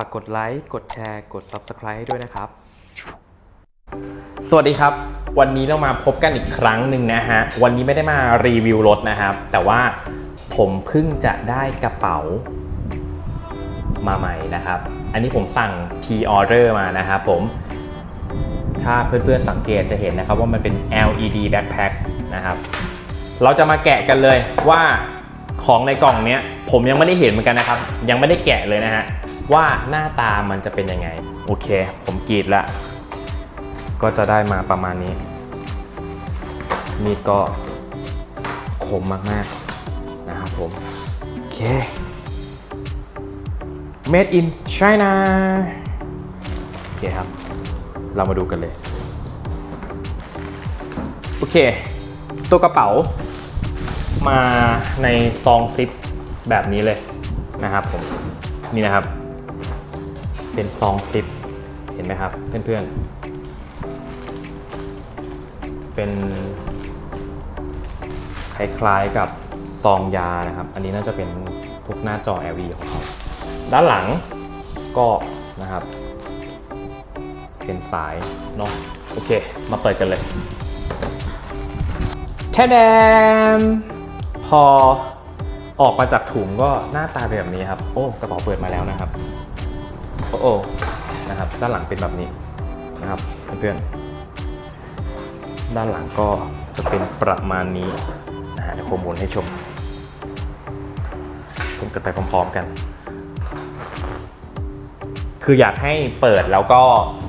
ากกดไลค์ กดแชร์ กด Subscribe ด้วยนะครับ สวัสดีครับ วันนี้เรามาพบกันอีกครั้งหนึ่งนะฮะ วันนี้ไม่ได้มารีวิวรถนะครับ แต่ว่าผมเพิ่งจะได้กระเป๋ามาใหม่นะครับ อันนี้ผมสั่ง P-Order มานะครับผม ถ้าเพื่อนๆสังเกตจะเห็นนะครับว่ามันเป็น LED backpack นะครับ เราจะมาแกะกันเลยว่าของในกล่องเนี้ยผมยังไม่ได้เห็นเหมือนกันนะครับ ยังไม่ได้แกะเลยนะฮะ ว่าหน้าตามันจะเป็นยังไง โอเค ผมกรีดละก็จะได้มาประมาณนี้ มีดก็คมมากๆ นะครับผม โอเค made in China โอเคครับ เรามาดูกันเลย โอเค ตัวกระเป๋า มาในซองซิปแบบนี้เลยนะครับผม นี่นะครับ เป็นซองซิปเห็นไหมครับเพื่อนๆ เป็นคล้ายๆกับซองยานะครับ อันนี้น่าจะเป็นพวกหน้าจอ LV ของเขาด้านหลังก็นะครับ เป็นสายเนาะโอเค มาเปิดกันเลยแช่แดมพอออกมาจากถุงก็หน้าตาเป็นแบบนี้ครับ โอ้ กระเป๋าเปิดมาแล้วนะครับ โอ้โอนะครับด้านหลังเป็นแบบนี้นะครับเพื่อนๆด้านหลังก็จะเป็นประมาณนี้นะฮะเดี๋ยวผมวนให้ชมชมกันไปพร้อมๆกัน คืออยากให้เปิดแล้วก็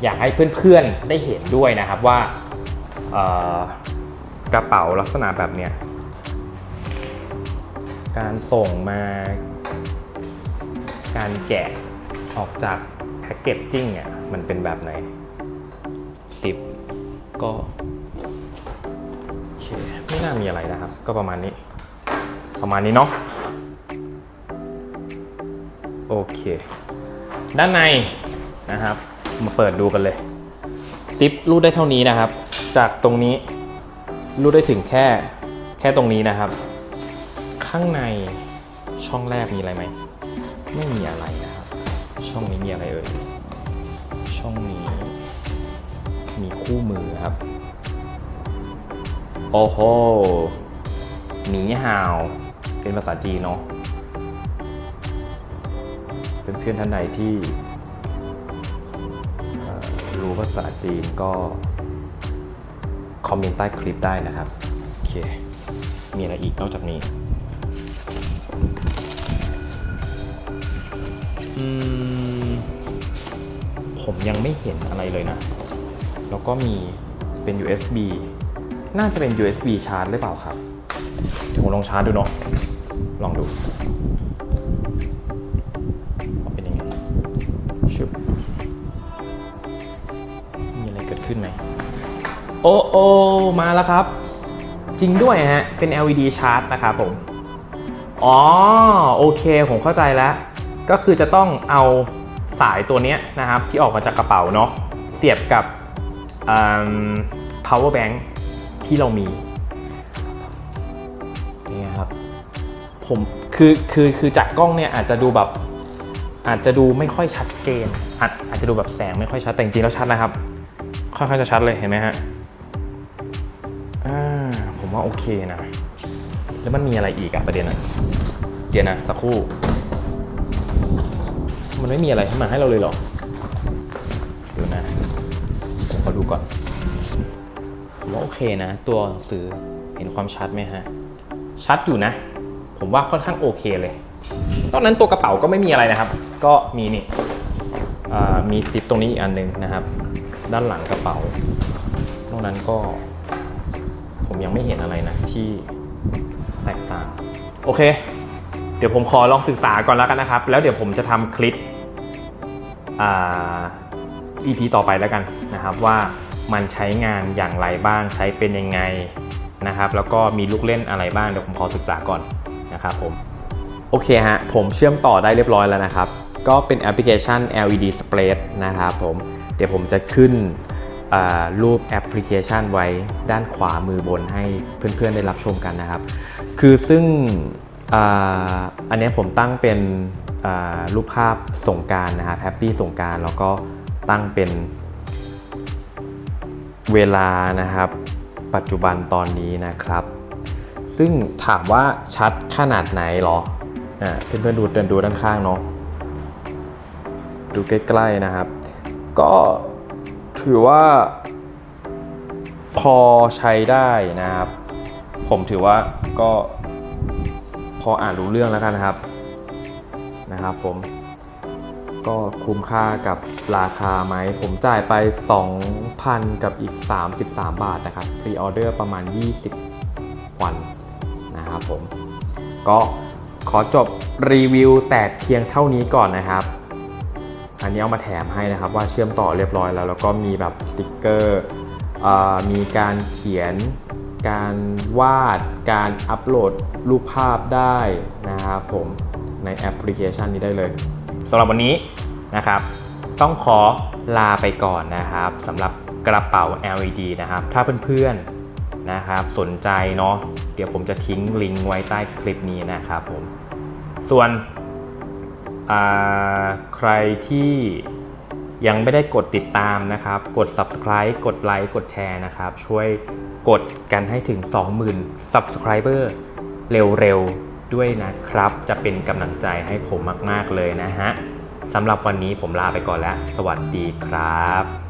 อยากให้เพื่อนๆได้เห็นด้วยนะครับว่ากระเป๋าลักษณะแบบเนี้ยการส่งมา การแกะ ออกจากแพ็กเกจจิ้งเนี่ยมันเป็นแบบไหนซิปก็โอเคไม่น่ามีอะไรนะครับ ก็ประมาณนี้ ประมาณนี้เนาะโอเค ด้านในนะครับ มาเปิดดูกันเลยซิปรูดได้เท่านี้นะครับ จากตรงนี้รูดได้ถึงแค่แค่ตรงนี้นะครับ ข้างในช่องแรกมีอะไรไหม ไม่มีอะไรนะ ช่องนี้มีอะไรเอ่ย ช่องนี้ มีคู่มือครับ โอ้โหหนีห่าว เป็นภาษาจีนเนาะเพื่อนท่านใดที่รู้ภาษาจีนก็ คอมเมนต์ใต้คลิปได้นะครับ โอเค มีอะไรอีกนอกจากนี้ ผมยังไม่เห็นอะไรเลยนะ แล้วก็มีเป็น USB น่าจะเป็น USB ชาร์จหรือเปล่าครับเดี๋ยวผมลองชาร์จดูเนาะลองดูเป็นยังไงชุบมีอะไรเกิดขึ้นไหมโอ้โอมาแล้วครับ จริงด้วยฮะ เป็น LED ชาร์จนะครับผม อ๋อ โอเค ผมเข้าใจแล้ว ก็คือจะต้องเอา สายตัวนี้นะครับที่ออกมาจากกระเป๋าเนาะเสียบกับ power bank ที่เรามีนี่ครับผมคือคือคือจากกล้องเนี่ยอาจจะดูแบบอาจจะดูไม่ค่อยชัดเจนอาจอาจจะดูแบบแสงไม่ค่อยชัดแต่จริงๆแล้วชัดนะครับค่อนข้างจะชัดเลยเห็นไหมฮะผมว่าโอเคนะ แล้วมันมีอะไรอีกอะประเด็นอะเดี๋ยวนะสักครู่ มันไม่มีอะไรให้มาให้เราเลยเหรอเดี๋ยวนะผมขอดูก่อนผมว่าโอเคนะ ตัวหนังสือเห็นความชัดไหมฮะ ชัดอยู่นะ ผมว่าค่อนข้างโอเคเลยตอนนั้นตัวกระเป๋าก็ไม่มีอะไรนะครับ ก็มีนี่มีซิปตรงนี้อีกอันหนึงนะครับ ด้านหลังกระเป๋านอกนั้นก็ ผมยังไม่เห็นอะไรนะที่แตกต่าง โอเค เดี๋ยวผมขอลองศึกษาก่อนแล้วกันนะครับ แล้วเดี๋ยวผมจะทำคลิป EP ต่อไปแล้วกันนะครับว่ามันใช้งานอย่างไรบ้างใช้เป็นยังไงนะครับแล้วก็มีลูกเล่นอะไรบ้างเดี๋ยวผมขอศึกษาก่อนนะครับผมโอเคฮะผมเชื่อมต่อได้เรียบร้อยแล้วนะครับ ก็เป็นแอปพลิเคชัน LED Spread นะครับผมเดี๋ยวผมจะขึ้นรูปแอปพลิเคชันไว้ด้านขวามือบนให้เพื่อนๆได้รับชมกันนะครับ คือซึ่งออันนี้ผมตั้งเป็น รูปภาพสงการนะครับแฮปปี้สงการแล้วก็ตั้งเป็นเวลานะครับ ปัจจุบันตอนนี้นะครับ ซึ่งถามว่าชัดขนาดไหนเหรออ่าเพื่อนๆดูเดินดูด้านข้างเนาะดูใกล้ๆนะครับ ก็ถือว่าพอใช้ได้นะครับ ผมถือว่าก็พออ่านรู้เรื่องแล้วกันนะครับ นะครับผม ก็คุ้มค่ากับราคาไหม ผมจ่ายไป 2,000 กับอีก 33 บาทนะครับพรีออเดอร์ประมาณ 20 วันนะครับผม ก็ขอจบรีวิวแต่เพียงเท่านี้ก่อนนะครับ อันนี้เอามาแถมให้นะครับว่าเชื่อมต่อเรียบร้อยแล้ว แล้วก็มีแบบสติกเกอร์มีการเขียน การวาด การอัปโหลดรูปภาพได้นะครับผม ในแอปพลิเคชันนี้ได้เลยสำหรับวันนี้นะครับ ต้องขอลาไปก่อนนะครับสำหรับกระเป๋า LED นะครับ ถ้าเพื่อนๆนะครับสนใจเนาะเดี๋ยวผมจะทิ้งลิงก์ไว้ใต้คลิปนี้นะครับผมส่วนใครที่ยังไม่ได้กดติดตามนะครับ กด subscribe กดไลค์กดแชร์นะครับ ช่วยกดกันให้ถึง 20,000 subscriber เร็วๆ ด้วยนะครับ จะเป็นกำลังใจให้ผมมาก ๆ เลยนะฮะสำหรับวันนี้ผมลาไปก่อนแล้ว สวัสดีครับ